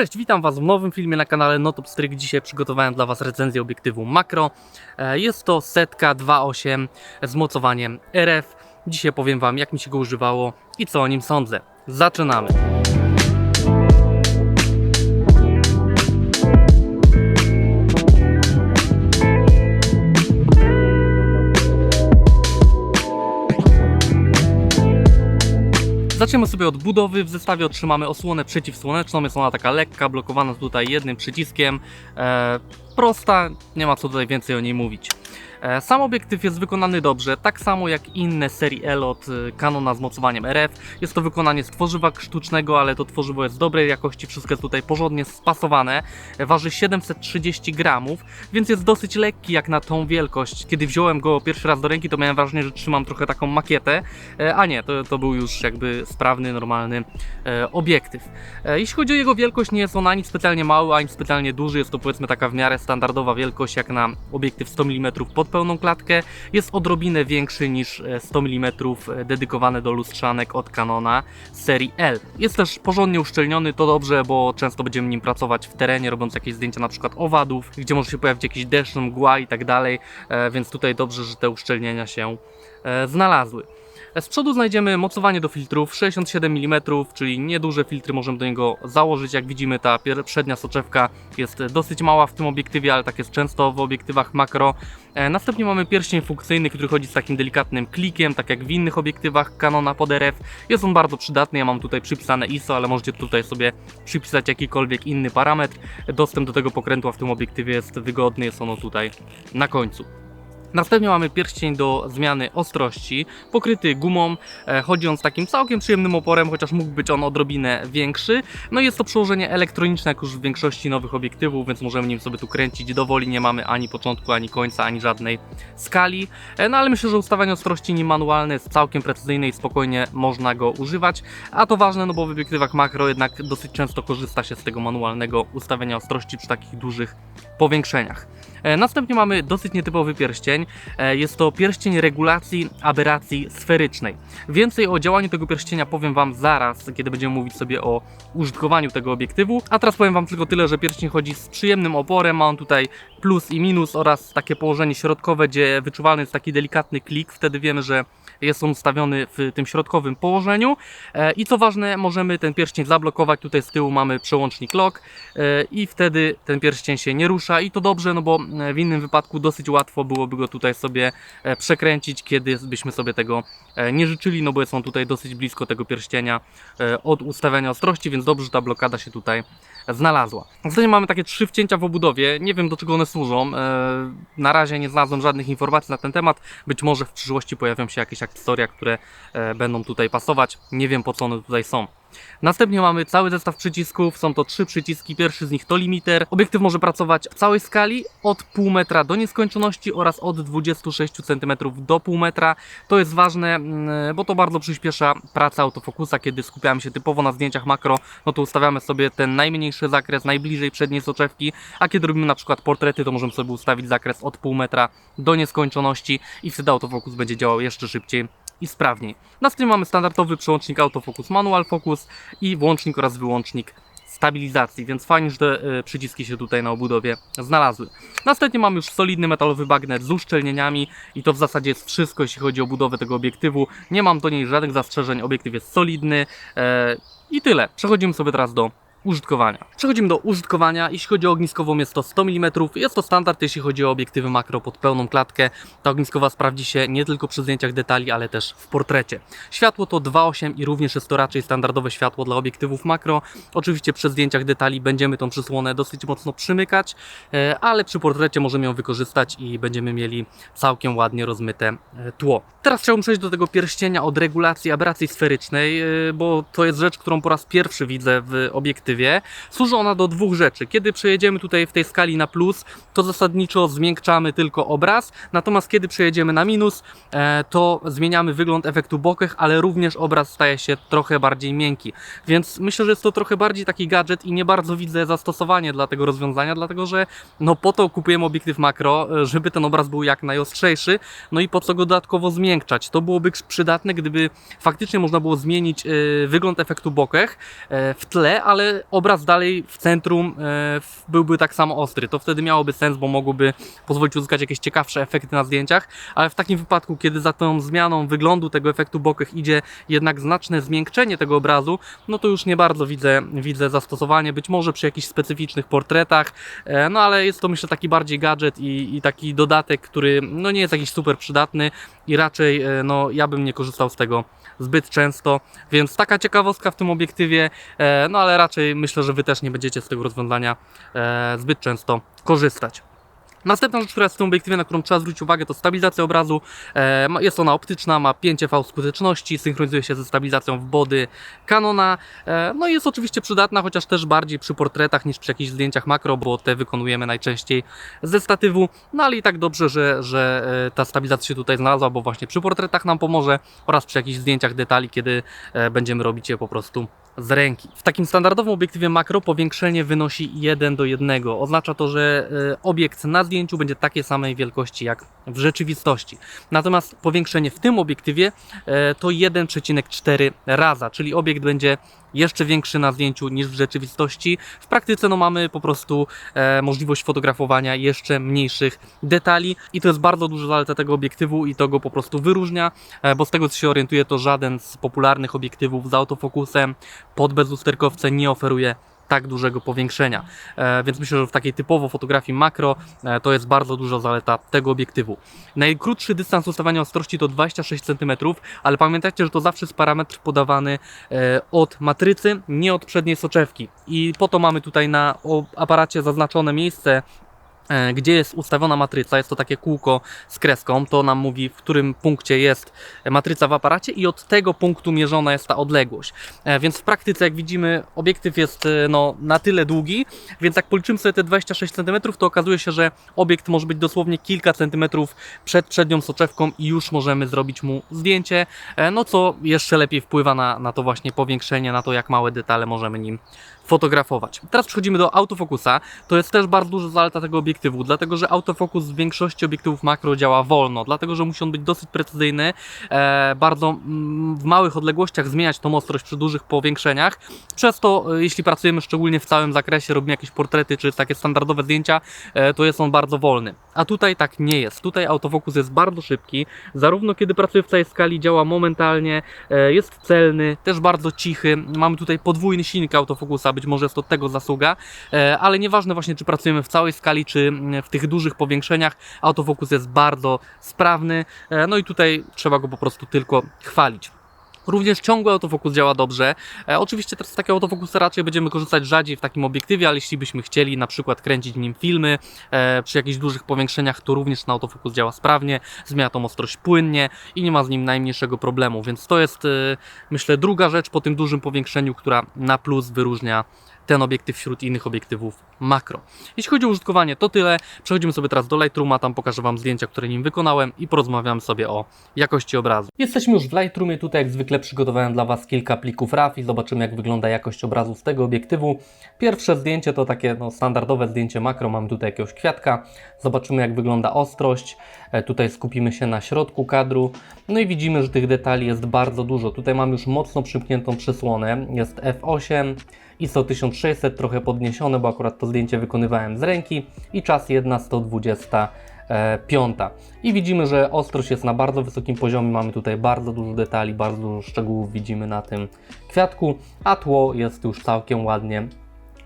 Cześć, witam Was w nowym filmie na kanale Notop Stryk. Dzisiaj przygotowałem dla Was recenzję obiektywu makro. E, Jest to setka 2.8 z mocowaniem RF. Dzisiaj powiem Wam, jak mi się go używało i co o nim sądzę. Zaczynamy. Zaczniemy sobie od budowy. W zestawie otrzymamy osłonę przeciwsłoneczną. Jest ona taka lekka, blokowana tutaj jednym przyciskiem. E, prosta, nie ma co tutaj więcej o niej mówić. E, Sam obiektyw jest wykonany dobrze, tak samo jak inne serii L od y, Canona z mocowaniem RF. Jest to wykonanie z tworzywa sztucznego, ale to tworzywo jest dobrej jakości, wszystko jest tutaj porządnie spasowane. E, Waży 730 gramów, więc jest dosyć lekki jak na tą wielkość. Kiedy wziąłem go pierwszy raz do ręki, to miałem wrażenie, że trzymam trochę taką makietę, e, a nie, to, to był już jakby sprawny, normalny e, obiektyw. E, Jeśli chodzi o jego wielkość, nie jest on ani specjalnie mały, ani specjalnie duży. Jest to powiedzmy taka w miarę standardowa wielkość, jak na obiektyw 100 mm pod pełną klatkę. Jest odrobinę większy niż e, 100 mm dedykowane do lustrzanek od Canona serii L. Jest też porządnie uszczelniony, to dobrze, bo często będziemy nim pracować w terenie, robiąc jakieś zdjęcia na przykład owadów, gdzie może się pojawić jakiś deszcz, mgła i tak dalej, e, więc tutaj dobrze, że te uszczelnienia się e, znalazły. Z przodu znajdziemy mocowanie do filtrów 67 mm, czyli nieduże filtry możemy do niego założyć. Jak widzimy, ta przednia soczewka jest dosyć mała w tym obiektywie, ale tak jest często w obiektywach makro. E, Następnie mamy pierścień funkcyjny, który chodzi z takim delikatnym klikiem, tak jak w innych obiektywach Canona pod RF. Jest on bardzo przydatny, ja mam tutaj przypisane ISO, ale możecie tutaj sobie przypisać jakikolwiek inny parametr. Dostęp do tego pokrętła w tym obiektywie jest wygodny, jest ono tutaj na końcu. Następnie mamy pierścień do zmiany ostrości, pokryty gumą. E, Chodzi on z takim całkiem przyjemnym oporem, chociaż mógł być on odrobinę większy. No i jest to przełożenie elektroniczne, jak już w większości nowych obiektywów, więc możemy nim sobie tu kręcić dowoli. Nie mamy ani początku, ani końca, ani żadnej skali. E, No ale myślę, że ustawianie ostrości nim manualne jest całkiem precyzyjne i spokojnie można go używać. A to ważne, no bo w obiektywach makro jednak dosyć często korzysta się z tego manualnego ustawiania ostrości przy takich dużych powiększeniach. E, Następnie mamy dosyć nietypowy pierścień. E, Jest to pierścień regulacji aberracji sferycznej. Więcej o działaniu tego pierścienia powiem Wam zaraz, kiedy będziemy mówić sobie o użytkowaniu tego obiektywu. A teraz powiem Wam tylko tyle, że pierścień chodzi z przyjemnym oporem. Ma on tutaj plus i minus oraz takie położenie środkowe, gdzie wyczuwalny jest taki delikatny klik. Wtedy wiemy, że jest on ustawiony w tym środkowym położeniu. E, I co ważne, możemy ten pierścień zablokować. Tutaj z tyłu mamy przełącznik lock i wtedy ten pierścień się nie rusza. I to dobrze, no bo w innym wypadku dosyć łatwo byłoby go tutaj sobie e, przekręcić, kiedy byśmy sobie tego e, nie życzyli, no bo on tutaj dosyć blisko tego pierścienia e, od ustawiania ostrości, więc dobrze, że ta blokada się tutaj znalazła. Następnie mamy takie trzy wcięcia w obudowie. Nie wiem do czego one służą. E, Na razie nie znalazłem żadnych informacji na ten temat. Być może w przyszłości pojawią się jakieś akcesoria, które e, będą tutaj pasować. Nie wiem po co one tutaj są. Następnie mamy cały zestaw przycisków, są to trzy przyciski, pierwszy z nich to limiter. Obiektyw może pracować w całej skali od pół metra do nieskończoności oraz od 26 cm do pół metra. To jest ważne, mm, bo to bardzo przyspiesza pracę autofokusa, kiedy skupiamy się typowo na zdjęciach makro, no to ustawiamy sobie ten najmniejszy zakres najbliżej przedniej soczewki, a kiedy robimy na przykład portrety, to możemy sobie ustawić zakres od pół metra do nieskończoności i wtedy autofokus będzie działał jeszcze szybciej i sprawniej. Następnie mamy standardowy przełącznik autofocus manual focus i włącznik oraz wyłącznik stabilizacji, więc fajnie, że te e, przyciski się tutaj na obudowie znalazły. Następnie mamy już solidny metalowy bagnet z uszczelnieniami i to w zasadzie jest wszystko, jeśli chodzi o budowę tego obiektywu. Nie mam do niej żadnych zastrzeżeń, obiektyw jest solidny e, i tyle. Przechodzimy sobie teraz do użytkowania. Przechodzimy do użytkowania. Jeśli chodzi o ogniskową jest to 100 mm. Jest to standard, jeśli chodzi o obiektywy makro pod pełną klatkę. Ta ogniskowa sprawdzi się nie tylko przy zdjęciach detali, ale też w portrecie. Światło to 2.8 i również jest to raczej standardowe światło dla obiektywów makro. Oczywiście przy zdjęciach detali będziemy tą przysłonę dosyć mocno przymykać, e, ale przy portrecie możemy ją wykorzystać i będziemy mieli całkiem ładnie rozmyte e, tło. Teraz chciałbym przejść do tego pierścienia od regulacji aberracji sferycznej, e, bo to jest rzecz, którą po raz pierwszy widzę w obiektywie. Służy ona do dwóch rzeczy. Kiedy przejedziemy tutaj w tej skali na plus, to zasadniczo zmiękczamy tylko obraz, natomiast kiedy przejedziemy na minus, e, to zmieniamy wygląd efektu bokeh, ale również obraz staje się trochę bardziej miękki. Więc myślę, że jest to trochę bardziej taki gadżet i nie bardzo widzę zastosowanie dla tego rozwiązania, dlatego że no po to kupujemy obiektyw makro, e, żeby ten obraz był jak najostrzejszy, no i po co go dodatkowo zmiękczać. To byłoby przydatne, gdyby faktycznie można było zmienić e, wygląd efektu bokeh w tle, ale obraz dalej w centrum e, byłby tak samo ostry. To wtedy miałoby sens, bo mogłoby pozwolić uzyskać jakieś ciekawsze efekty na zdjęciach, ale w takim wypadku, kiedy za tą zmianą wyglądu tego efektu bokeh idzie jednak znaczne zmiękczenie tego obrazu, no to już nie bardzo widzę, widzę zastosowanie, być może przy jakichś specyficznych portretach, e, no ale jest to myślę taki bardziej gadżet i, i taki dodatek, który no nie jest jakiś super przydatny i raczej e, no ja bym nie korzystał z tego zbyt często, więc taka ciekawostka w tym obiektywie, no ale raczej myślę, że Wy też nie będziecie z tego rozwiązania e, zbyt często korzystać. Następna rzecz, która jest w tym obiektywie, na którą trzeba zwrócić uwagę, to stabilizacja obrazu. E, jest ona optyczna, ma 5V skuteczności, synchronizuje się ze stabilizacją w body Canona. E, no i jest oczywiście przydatna, chociaż też bardziej przy portretach niż przy jakichś zdjęciach makro, bo te wykonujemy najczęściej ze statywu. No ale i tak dobrze, że, że ta stabilizacja się tutaj znalazła, bo właśnie przy portretach nam pomoże oraz przy jakichś zdjęciach detali, kiedy będziemy robić je po prostu z ręki. W takim standardowym obiektywie makro powiększenie wynosi 1 do 1. Oznacza to, że e, obiekt na zdjęciu będzie takiej samej wielkości jak w rzeczywistości. Natomiast powiększenie w tym obiektywie e, to 1,4 raza, czyli obiekt będzie jeszcze większy na zdjęciu niż w rzeczywistości. W praktyce no, mamy po prostu e, możliwość fotografowania jeszcze mniejszych detali i to jest bardzo duża zaleta tego obiektywu i to go po prostu wyróżnia, e, bo z tego co się orientuję to żaden z popularnych obiektywów z autofokusem pod bezusterkowce nie oferuje tak dużego powiększenia. E, więc myślę, że w takiej typowo fotografii makro e, to jest bardzo duża zaleta tego obiektywu. Najkrótszy dystans ustawiania ostrości to 26 cm, ale pamiętajcie, że to zawsze jest parametr podawany e, od matrycy, nie od przedniej soczewki. I po to mamy tutaj na aparacie zaznaczone miejsce gdzie jest ustawiona matryca, jest to takie kółko z kreską, to nam mówi w którym punkcie jest matryca w aparacie i od tego punktu mierzona jest ta odległość. E, Więc w praktyce, jak widzimy, obiektyw jest e, no, na tyle długi, więc jak policzymy sobie te 26 cm, to okazuje się, że obiekt może być dosłownie kilka centymetrów przed przednią soczewką i już możemy zrobić mu zdjęcie, e, no co jeszcze lepiej wpływa na, na to właśnie powiększenie, na to jak małe detale możemy nim fotografować. Teraz przechodzimy do autofokusa. To jest też bardzo duża zaleta tego obiektywu, dlatego że autofokus w większości obiektywów makro działa wolno, dlatego że musi on być dosyć precyzyjny, e, bardzo mm, w małych odległościach zmieniać tą ostrość przy dużych powiększeniach. Przez to, e, jeśli pracujemy szczególnie w całym zakresie, robimy jakieś portrety czy takie standardowe zdjęcia, e, to jest on bardzo wolny. A tutaj tak nie jest. Tutaj autofokus jest bardzo szybki, zarówno kiedy pracuje w całej skali, działa momentalnie, e, jest celny, też bardzo cichy. Mamy tutaj podwójny silnik autofokusa, być może jest to tego zasługa, e, ale nieważne właśnie czy pracujemy w całej skali, czy mm, w tych dużych powiększeniach, autofokus jest bardzo sprawny, e, no i tutaj trzeba go po prostu tylko chwalić. Również ciągły autofokus działa dobrze. E, oczywiście teraz z takiego autofokusa raczej będziemy korzystać rzadziej w takim obiektywie, ale jeśli byśmy chcieli na przykład kręcić nim filmy e, przy jakichś dużych powiększeniach, to również ten autofokus działa sprawnie, zmienia tą ostrość płynnie i nie ma z nim najmniejszego problemu. Więc to jest e, myślę druga rzecz po tym dużym powiększeniu, która na plus wyróżnia ten obiektyw wśród innych obiektywów makro. Jeśli chodzi o użytkowanie, to tyle. Przechodzimy sobie teraz do Lightrooma, tam pokażę Wam zdjęcia, które nim wykonałem i porozmawiamy sobie o jakości obrazu. Jesteśmy już w Lightroomie, tutaj jak zwykle przygotowałem dla Was kilka plików RAW i zobaczymy jak wygląda jakość obrazu z tego obiektywu. Pierwsze zdjęcie to takie no, standardowe zdjęcie makro, mamy tutaj jakiegoś kwiatka, zobaczymy jak wygląda ostrość, E, tutaj skupimy się na środku kadru, no i widzimy, że tych detali jest bardzo dużo. Tutaj mam już mocno przymkniętą przysłonę, jest f8, ISO 1600 trochę podniesione, bo akurat to zdjęcie wykonywałem z ręki i czas 1.125. I widzimy, że ostrość jest na bardzo wysokim poziomie, mamy tutaj bardzo dużo detali, bardzo dużo szczegółów widzimy na tym kwiatku, a tło jest już całkiem ładnie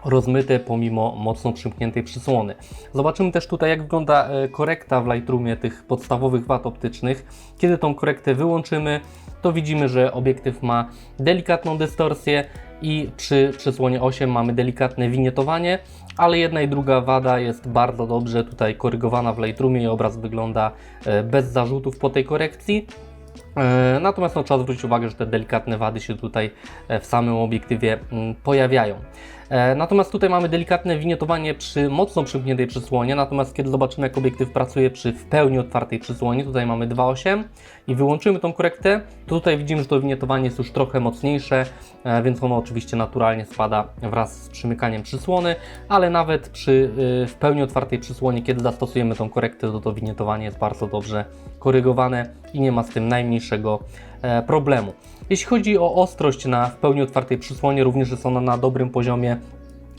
rozmyte pomimo mocno przymkniętej przysłony. Zobaczymy też tutaj jak wygląda e, korekta w Lightroomie tych podstawowych wad optycznych. Kiedy tą korektę wyłączymy, to widzimy, że obiektyw ma delikatną dystorsję i przy przysłonie 8 mamy delikatne winietowanie, ale jedna i druga wada jest bardzo dobrze tutaj korygowana w Lightroomie i obraz wygląda e, bez zarzutów po tej korekcji. E, Natomiast no, trzeba zwrócić uwagę, że te delikatne wady się tutaj e, w samym obiektywie mm, pojawiają. E, Natomiast tutaj mamy delikatne winietowanie przy mocno przymkniętej przysłonie, natomiast kiedy zobaczymy jak obiektyw pracuje przy w pełni otwartej przysłonie, tutaj mamy 2.8 i wyłączymy tą korektę, to tutaj widzimy, że to winietowanie jest już trochę mocniejsze, e, więc ono oczywiście naturalnie spada wraz z przymykaniem przysłony, ale nawet przy y, w pełni otwartej przysłonie, kiedy zastosujemy tą korektę, to to winietowanie jest bardzo dobrze korygowane i nie ma z tym najmniejszego e, problemu. Jeśli chodzi o ostrość na w pełni otwartej przysłonie, również jest ona na dobrym poziomie.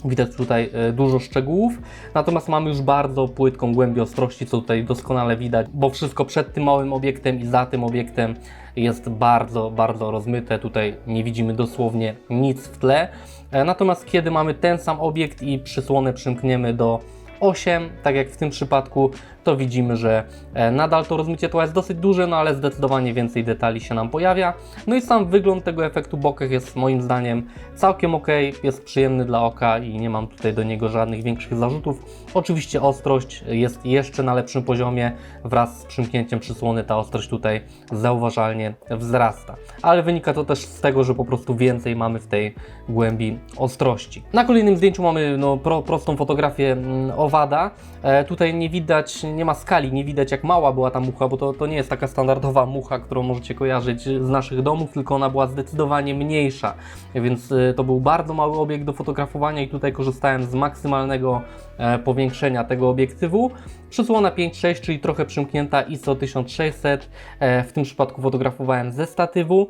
Widać tutaj e, dużo szczegółów, natomiast mamy już bardzo płytką głębię ostrości, co tutaj doskonale widać, bo wszystko przed tym małym obiektem i za tym obiektem jest bardzo, bardzo rozmyte. Tutaj nie widzimy dosłownie nic w tle. E, Natomiast kiedy mamy ten sam obiekt i przysłonę przymkniemy do 8, tak jak w tym przypadku, to widzimy, że e, nadal to rozmycie tła jest dosyć duże, no ale zdecydowanie więcej detali się nam pojawia. No i sam wygląd tego efektu bokeh jest moim zdaniem całkiem ok, jest przyjemny dla oka i nie mam tutaj do niego żadnych większych zarzutów. Oczywiście ostrość jest jeszcze na lepszym poziomie, wraz z przymknięciem przysłony ta ostrość tutaj zauważalnie wzrasta. Ale wynika to też z tego, że po prostu więcej mamy w tej głębi ostrości. Na kolejnym zdjęciu mamy no, pro, prostą fotografię mm, owada. E, tutaj nie widać, nie ma skali, nie widać jak mała była ta mucha, bo to, to nie jest taka standardowa mucha, którą możecie kojarzyć z naszych domów, tylko ona była zdecydowanie mniejsza. Więc e, to był bardzo mały obiekt do fotografowania i tutaj korzystałem z maksymalnego e, powiększenia tego obiektywu. Przysłona 5.6, czyli trochę przymknięta ISO 1600. E, w tym przypadku fotografowałem ze statywu.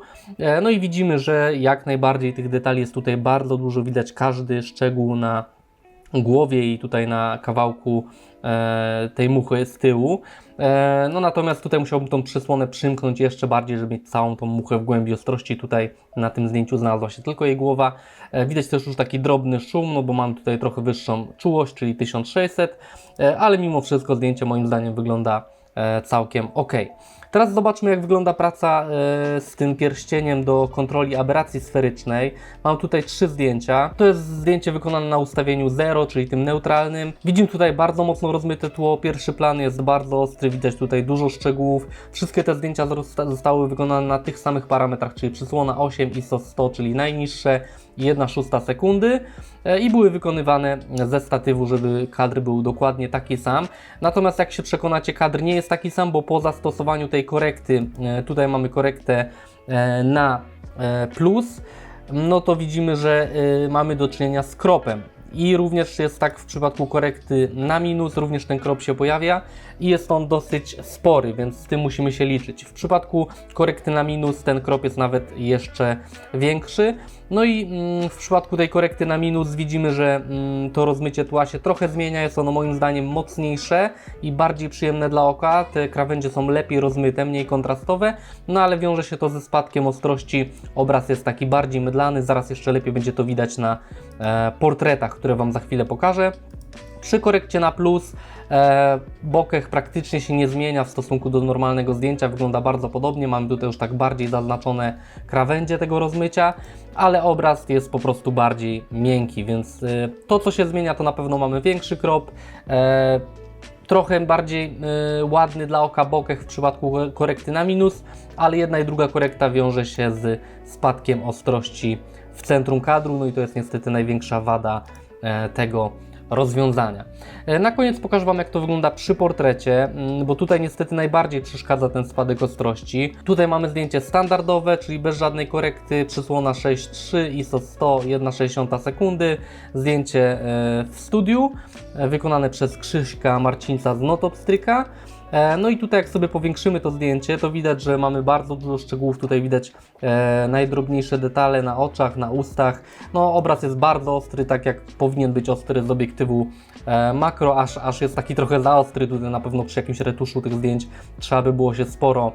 No i widzimy, że jak najbardziej tych detali jest tutaj bardzo dużo. Widać każdy szczegół na głowie i tutaj na kawałku e, tej muchy z tyłu. E, no natomiast tutaj musiałbym tą przysłonę przymknąć jeszcze bardziej, żeby mieć całą tą muchę w głębi ostrości. Tutaj na tym zdjęciu znalazła się tylko jej głowa. E, widać też już taki drobny szum, no bo mam tutaj trochę wyższą czułość, czyli 1600, e, ale mimo wszystko zdjęcie moim zdaniem wygląda całkiem ok. Teraz zobaczmy, jak wygląda praca e, z tym pierścieniem do kontroli aberracji sferycznej. Mam tutaj trzy zdjęcia. To jest zdjęcie wykonane na ustawieniu 0, czyli tym neutralnym. Widzimy tutaj bardzo mocno rozmyte tło. Pierwszy plan jest bardzo ostry, widać tutaj dużo szczegółów. Wszystkie te zdjęcia zosta- zostały wykonane na tych samych parametrach, czyli przysłona 8 ISO 100, czyli najniższe i 1 szósta sekundy e, i były wykonywane ze statywu, żeby kadr był dokładnie taki sam. Natomiast jak się przekonacie, kadr nie jest taki sam, bo po zastosowaniu tej korekty, e, tutaj mamy korektę e, na e, plus, no to widzimy, że mamy do czynienia z kropem. I również jest tak w przypadku korekty na minus, również ten krop się pojawia i jest on dosyć spory, więc z tym musimy się liczyć. W przypadku korekty na minus ten krop jest nawet jeszcze większy. No i mm, w przypadku tej korekty na minus widzimy, że mm, to rozmycie tła się trochę zmienia, jest ono moim zdaniem mocniejsze i bardziej przyjemne dla oka. Te krawędzie są lepiej rozmyte, mniej kontrastowe, no ale wiąże się to ze spadkiem ostrości. Obraz jest taki bardziej mydlany, zaraz jeszcze lepiej będzie to widać na e, portretach, które Wam za chwilę pokażę. Przy korekcie na plus e, bokeh praktycznie się nie zmienia w stosunku do normalnego zdjęcia, wygląda bardzo podobnie. Mamy tutaj już tak bardziej zaznaczone krawędzie tego rozmycia, ale obraz jest po prostu bardziej miękki, więc e, to co się zmienia to na pewno mamy większy krop. E, trochę bardziej y, ładny dla oka bokeh w przypadku korekty na minus, ale jedna i druga korekta wiąże się z spadkiem ostrości w centrum kadru, no i to jest niestety największa wada e, tego rozwiązania. E, Na koniec pokażę Wam, jak to wygląda przy portrecie, bo tutaj niestety najbardziej przeszkadza ten spadek ostrości. Tutaj mamy zdjęcie standardowe, czyli bez żadnej korekty, przysłona 6.3, ISO 100, 1,6 sekundy, zdjęcie e, w studiu, e, wykonane przez Krzyśka Marcińca z Notopstryka. E, No i tutaj jak sobie powiększymy to zdjęcie, to widać, że mamy bardzo dużo szczegółów. Tutaj widać e, najdrobniejsze detale na oczach, na ustach. No obraz jest bardzo ostry, tak jak powinien być ostry z obiektywu e, makro, aż, aż jest taki trochę za ostry. Tutaj na pewno przy jakimś retuszu tych zdjęć trzeba by było się sporo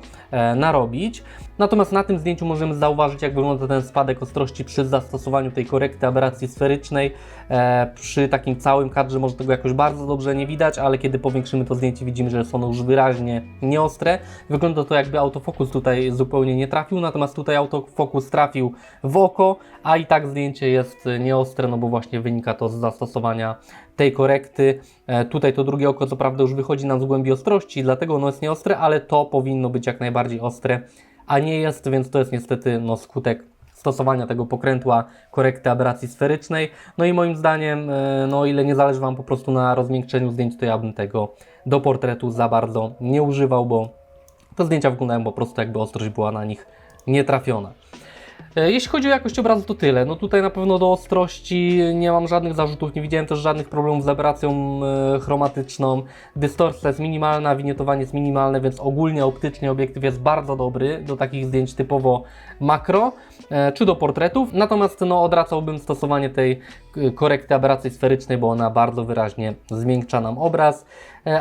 narobić. Natomiast na tym zdjęciu możemy zauważyć, jak wygląda ten spadek ostrości przy zastosowaniu tej korekty aberracji sferycznej. E, przy takim całym kadrze może tego jakoś bardzo dobrze nie widać, ale kiedy powiększymy to zdjęcie, widzimy, że ono już wyraźnie nieostre. Wygląda to jakby autofokus tutaj zupełnie nie trafił, natomiast tutaj autofokus trafił w oko, a i tak zdjęcie jest nieostre, no bo właśnie wynika to z zastosowania tej korekty. E, tutaj to drugie oko co prawda już wychodzi nam z głębi ostrości, dlatego ono jest nieostre, ale to powinno być jak najbardziej ostre, a nie jest, więc to jest niestety no, skutek stosowania tego pokrętła korekty aberracji sferycznej. No i moim zdaniem, e, no ile nie zależy Wam po prostu na rozmiękczeniu zdjęć, to ja bym tego do portretu za bardzo nie używał, bo te zdjęcia wyglądają po prostu jakby ostrość była na nich nietrafiona. E, Jeśli chodzi o jakość obrazu, to tyle. No tutaj na pewno do ostrości nie mam żadnych zarzutów, nie widziałem też żadnych problemów z aberracją e, chromatyczną. Dystorsja jest minimalna, winietowanie jest minimalne, więc ogólnie optycznie obiektyw jest bardzo dobry do takich zdjęć typowo makro e, czy do portretów. Natomiast no, odracałbym stosowanie tej korekty aberracji sferycznej, bo ona bardzo wyraźnie zmiękcza nam obraz,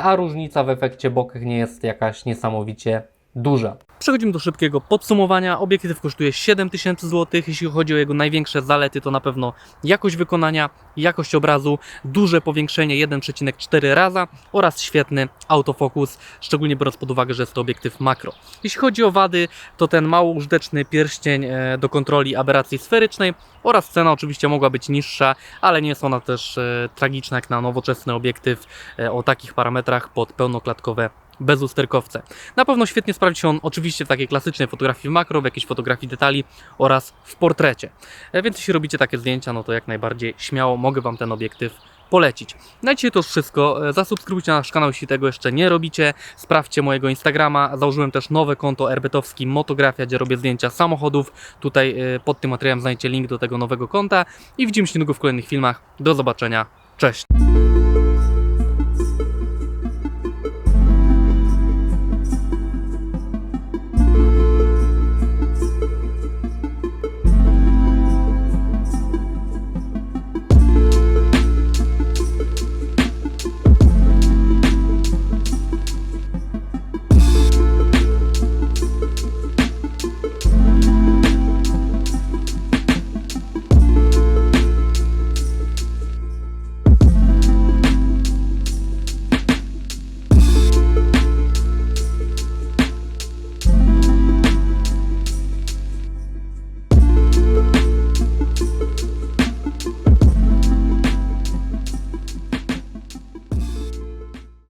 a różnica w efekcie bokeh nie jest jakaś niesamowicie duża. Przechodzimy do szybkiego podsumowania. Obiektyw kosztuje 7000 zł. Jeśli chodzi o jego największe zalety, to na pewno jakość wykonania, jakość obrazu, duże powiększenie 1,4 raza oraz świetny autofokus, szczególnie biorąc pod uwagę, że jest to obiektyw makro. Jeśli chodzi o wady, to ten mało użyteczny pierścień e, do kontroli aberracji sferycznej oraz cena oczywiście mogła być niższa, ale nie jest ona też e, tragiczna jak na nowoczesny obiektyw e, o takich parametrach pod pełnoklatkowe bezusterkowce. Na pewno świetnie sprawdzi się on oczywiście w takiej klasycznej fotografii makro, w jakiejś fotografii detali oraz w portrecie. E, Więc jeśli robicie takie zdjęcia, no to jak najbardziej śmiało mogę Wam ten obiektyw polecić. Na dzisiaj to już wszystko. E, Zasubskrybujcie nasz kanał, jeśli tego jeszcze nie robicie. Sprawdźcie mojego Instagrama. Założyłem też nowe konto Erbetowski Motografia, gdzie robię zdjęcia samochodów. Tutaj e, pod tym materiałem znajdziecie link do tego nowego konta i widzimy się niedługo w kolejnych filmach. Do zobaczenia. Cześć!